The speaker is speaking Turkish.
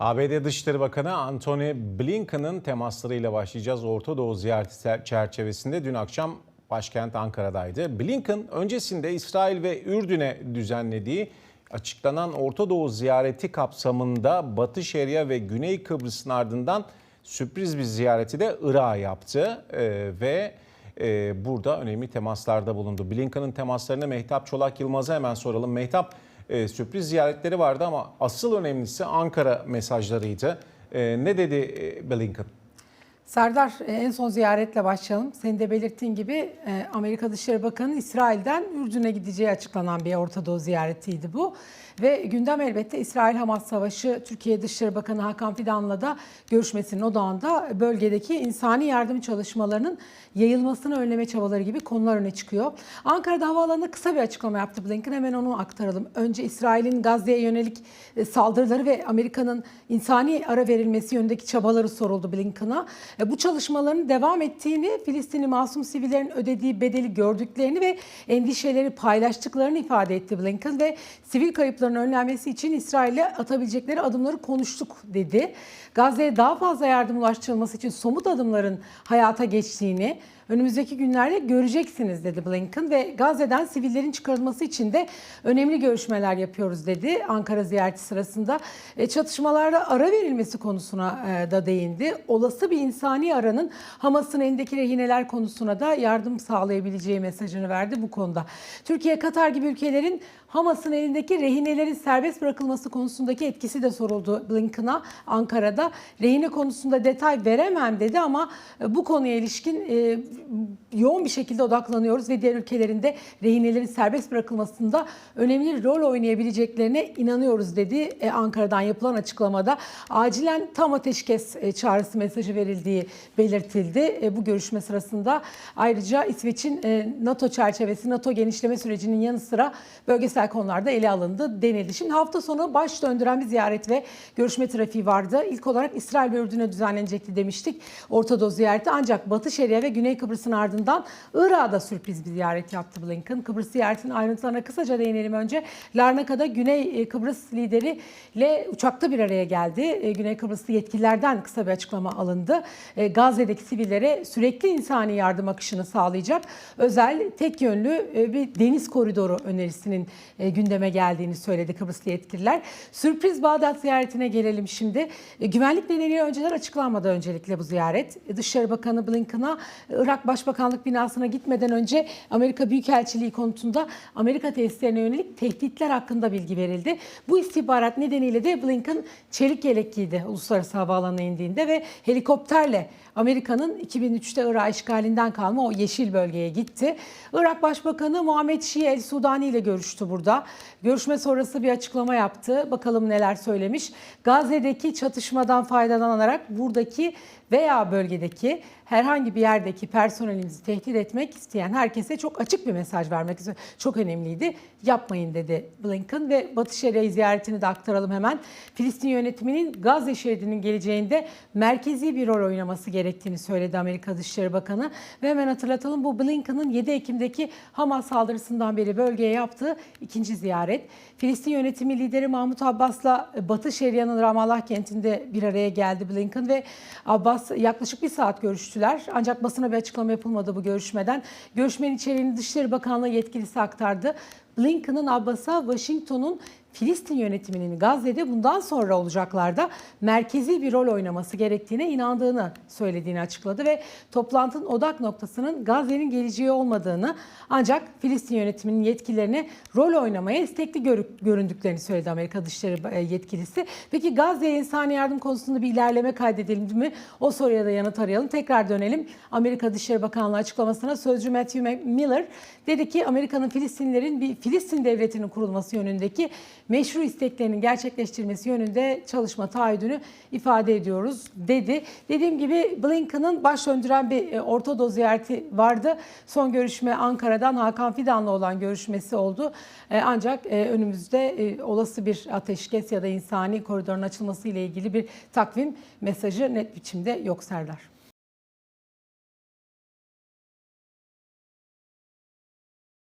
ABD Dışişleri Bakanı Antony Blinken'ın temaslarıyla başlayacağız. Orta Doğu ziyareti çerçevesinde dün akşam başkent Ankara'daydı. Blinken öncesinde İsrail ve Ürdün'e düzenlediği açıklanan Orta Doğu ziyareti kapsamında Batı Şeria ve Güney Kıbrıs'ın ardından sürpriz bir ziyareti de Irak'a yaptı Ee, ve e, burada önemli temaslarda bulundu. Blinken'ın temaslarını Mehtap Çolak Yılmaz'a hemen soralım. Mehtap e, sürpriz ziyaretleri vardı ama asıl önemlisi Ankara mesajlarıydı. E, ne dedi e, Blinken? Serdar e, en son ziyaretle başlayalım. Senin de belirttiğin gibi e, Amerika Dışişleri Bakanı İsrail'den Ürdün'e gideceği açıklanan bir Orta Doğu ziyaretiydi bu. Ve gündem elbette İsrail-Hamas savaşı Türkiye Dışişleri Bakanı Hakan Fidan'la da görüşmesinin odağında bölgedeki insani yardım çalışmalarının yayılmasını önleme çabaları gibi konular öne çıkıyor. Ankara'da havaalanında kısa bir açıklama yaptı Blinken. Hemen onu aktaralım. Önce İsrail'in Gazze'ye yönelik e, saldırıları ve Amerika'nın insani ara verilmesi yönündeki çabaları soruldu Blinken'a. E, Bu çalışmaların devam ettiğini, Filistinli masum sivillerin ödediği bedeli gördüklerini ve endişeleri paylaştıklarını ifade etti Blinken ve sivil kayıpların önlenmesi için İsrail'e atabilecekleri adımları konuştuk dedi. Gazze'ye daha fazla yardım ulaştırılması için somut adımların hayata geçtiğini, önümüzdeki günlerde göreceksiniz dedi Blinken ve Gazze'den sivillerin çıkarılması için de önemli görüşmeler yapıyoruz dedi Ankara ziyareti sırasında. E, Çatışmalarda ara verilmesi konusuna e, da değindi. Olası bir insani aranın Hamas'ın elindeki rehineler konusuna da yardım sağlayabileceği mesajını verdi bu konuda. Türkiye, Katar gibi ülkelerin Hamas'ın elindeki rehinelerin serbest bırakılması konusundaki etkisi de soruldu Blinken'a Ankara'da. Rehine konusunda detay veremem dedi ama e, bu konuya ilişkin e, yoğun bir şekilde odaklanıyoruz ve diğer ülkelerinde rehinelerin serbest bırakılmasında önemli rol oynayabileceklerine inanıyoruz dedi e, Ankara'dan yapılan açıklamada. Acilen tam ateşkes çağrısı mesajı verildiği belirtildi bu görüşme sırasında. Ayrıca İsveç'in NATO çerçevesi, NATO genişleme sürecinin yanı sıra bölgesel konularda ele alındı denildi. Şimdi hafta sonu baş döndüren bir ziyaret ve görüşme trafiği vardı. İlk olarak İsrail ve Ürdün'e düzenlenecekti demiştik Orta Doğu ziyareti. Ancak Batı Şeria ve Güney Kıbrıs'ın ardından Irak'a da sürpriz bir ziyaret yaptı Blinken. Kıbrıs ziyaretinin ayrıntılarına kısaca değinelim önce. Larnaka'da Güney e, Kıbrıs lideriyle uçakta bir araya geldi. E, Güney Kıbrıslı yetkililerden kısa bir açıklama alındı. E, Gazze'deki sivillere sürekli insani yardım akışını sağlayacak özel tek yönlü bir deniz koridoru önerisinin gündeme geldiğini söyledi Kıbrıslı yetkililer. Sürpriz Bağdat ziyaretine gelelim şimdi. E, Güvenlik nedeniyle önceden açıklanmadı öncelikle bu ziyaret. E, Dışişleri Bakanı Blinken'a e, Irak Başbakanlık binasına gitmeden önce Amerika Büyükelçiliği konutunda Amerika tesislerine yönelik tehditler hakkında bilgi verildi. Bu istihbarat nedeniyle de Blinken çelik yelek giydi uluslararası havaalanına indiğinde ve helikopterle Amerika'nın 2003'te Irak işgalinden kalma o yeşil bölgeye gitti. Irak Başbakanı Muhammed Şii El Sudani ile görüştü burada. Görüşme sonrası bir açıklama yaptı. Bakalım neler söylemiş. Gazze'deki çatışmadan faydalanarak buradaki veya bölgedeki herhangi bir yerdeki personelimizi tehdit etmek isteyen herkese çok açık bir mesaj vermek çok önemliydi. Yapmayın dedi Blinken ve Batı Şeria ziyaretini de aktaralım hemen. Filistin yönetiminin Gazze şeridinin geleceğinde merkezi bir rol oynaması gerektiğini söyledi Amerika Dışişleri Bakanı. Ve hemen hatırlatalım bu Blinken'ın 7 Ekim'deki Hamas saldırısından beri bölgeye yaptığı ikinci ziyaret. Filistin yönetimi lideri Mahmut Abbas'la Batı Şeria'nın Ramallah kentinde bir araya geldi Blinken ve Abbas yaklaşık bir saat görüştüler. Ancak basına bir açıklama yapılmadı bu görüşmeden. Görüşmenin içeriğini Dışişleri Bakanlığı yetkilisi aktardı. Blinken'ın Abbas'a Washington'un Filistin yönetiminin Gazze'de bundan sonra olacaklarda merkezi bir rol oynaması gerektiğine inandığını söylediğini açıkladı ve toplantının odak noktasının Gazze'nin geleceği olmadığını ancak Filistin yönetiminin yetkililerine rol oynamaya istekli göründüklerini söyledi Amerika Dışişleri yetkilisi. Peki Gazze'ye insani yardım konusunda bir ilerleme kaydedildi mi? O soruya da yanıt arayalım. Tekrar dönelim. Amerika Dışişleri Bakanlığı açıklamasına sözcü Matthew Miller dedi ki Amerika'nın Filistinlerin bir Filistin devletinin kurulması yönündeki meşru isteklerinin gerçekleştirilmesi yönünde çalışma taahhüdünü ifade ediyoruz dedi. Dediğim gibi Blinken'ın baş döndüren bir e, Orta Doğu ziyareti vardı. Son görüşme Ankara'dan Hakan Fidan'la olan görüşmesi oldu. E, ancak e, önümüzde olası bir ateşkes ya da insani koridorun açılması ile ilgili bir takvim mesajı net biçimde yok Serdar.